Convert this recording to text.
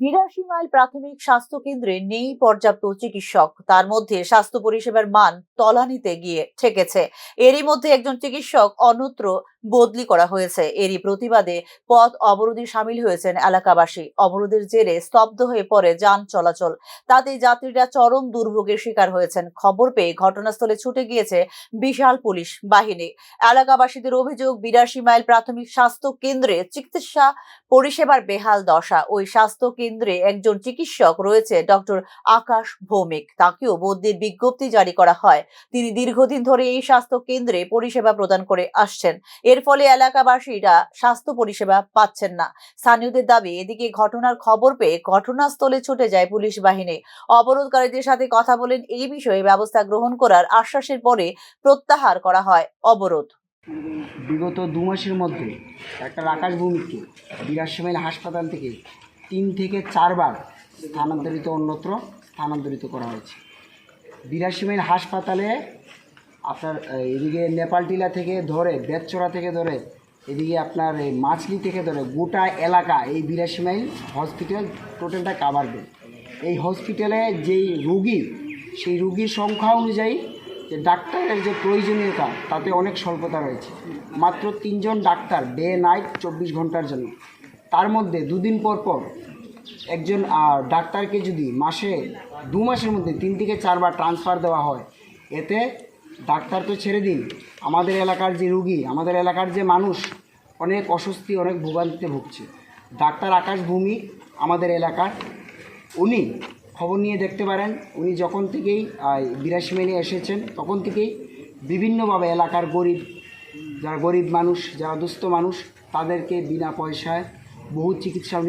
বিরাশি মাইল প্রাথমিক স্বাস্থ্য কেন্দ্রে নেই পর্যাপ্ত চিকিৎসক। তার মধ্যে স্বাস্থ্য পরিষেবার মান তলানিতে গিয়ে ঠেকেছে। এরই মধ্যে একজন চিকিৎসক অন্যত্র বদলি করা হয়েছে। এরই প্রতিবাদে পথ অবরোধে সামিল হয়েছেন এলাকাবাসী। অবরোধের জেরে স্তব্ধ হয়ে পড়ে যান চলাচল। তাতে যাত্রীরা চরম দুর্ভোগের শিকার হয়েছেন। খবর পেয়ে ঘটনাস্থলে ছুটে গিয়েছে বিশাল পুলিশ বাহিনী। এলাকাবাসীদের অভিযোগ, বিরাশি মাইল প্রাথমিক স্বাস্থ্য কেন্দ্রে চিকিৎসা পরিষেবার বেহাল দশা। ওই স্বাস্থ্য একজন চিকিৎসক রয়েছে, ডক্টর আকাশ ভৌমিক। তাকেও বদলির বিজ্ঞপ্তি জারি করা হয়। তিনি দীর্ঘদিন ধরে এই স্বাস্থ্য কেন্দ্রে পরিষেবা প্রদান করে আসছেন। এর ফলে এলাকাবাসীরা স্বাস্থ্য পরিষেবা পাচ্ছেন না। স্থানীয়দের দাবি, এদিকে ঘটনার খবর পেয়ে ঘটনাস্থলে ছুটে যায় পুলিশ বাহিনী। অবরোধকারীদের সাথে কথা বলেন এই বিষয়ে ব্যবস্থা গ্রহণ করার আশ্বাসের পরে প্রত্যাহার করা হয় অবরোধ। বিগত দু মাসের মধ্যে একটা আকাশ ভূমিকে বিরাশি মাইল হাসপাতাল থেকে তিন থেকে চারবার স্থানান্তরিত অন্যত্র স্থানান্তরিত করা হয়েছে। বিরাশি মাইল হাসপাতালে আপনার এদিকে নেপাল টিলা থেকে ধরে বেতচড়া থেকে ধরে, এদিকে আপনার এই মাছলি থেকে ধরে গোটা এলাকা এই বিরাশি মাইল হসপিটাল টোটালটা কাভার দেয় এই হসপিটালে যেই রুগী, সেই রুগীর সংখ্যা অনুযায়ী যে ডাক্তারের যে প্রয়োজনীয়তা, তাতে অনেক স্বল্পতা রয়েছে। মাত্র তিনজন ডাক্তার ডে নাইট চব্বিশ ঘণ্টার জন্য। তার মধ্যে দুদিন পর পর একজন ডাক্তারকে যদি মাসে দু মাসের মধ্যে তিন থেকে চারবার ট্রান্সফার দেওয়া হয়, এতে ডাক্তার তো ছেড়ে দিন। আমাদের এলাকার যে রুগী, আমাদের এলাকার যে মানুষ, অনেক অস্বস্তি, অনেক ভোগান্তিতে ভুগছে। ডাক্তার আকাশ ভূমি আমাদের এলাকার। উনি খবর নিয়ে দেখতে পারেন, উনি যখন থেকেই বিরাশি মাইলে এসেছেন, তখন থেকেই বিভিন্নভাবে এলাকার গরিব, যারা গরিব মানুষ, যারা দুস্থ মানুষ, তাদেরকে বিনা পয়সায় বহু চিকিৎসা উনি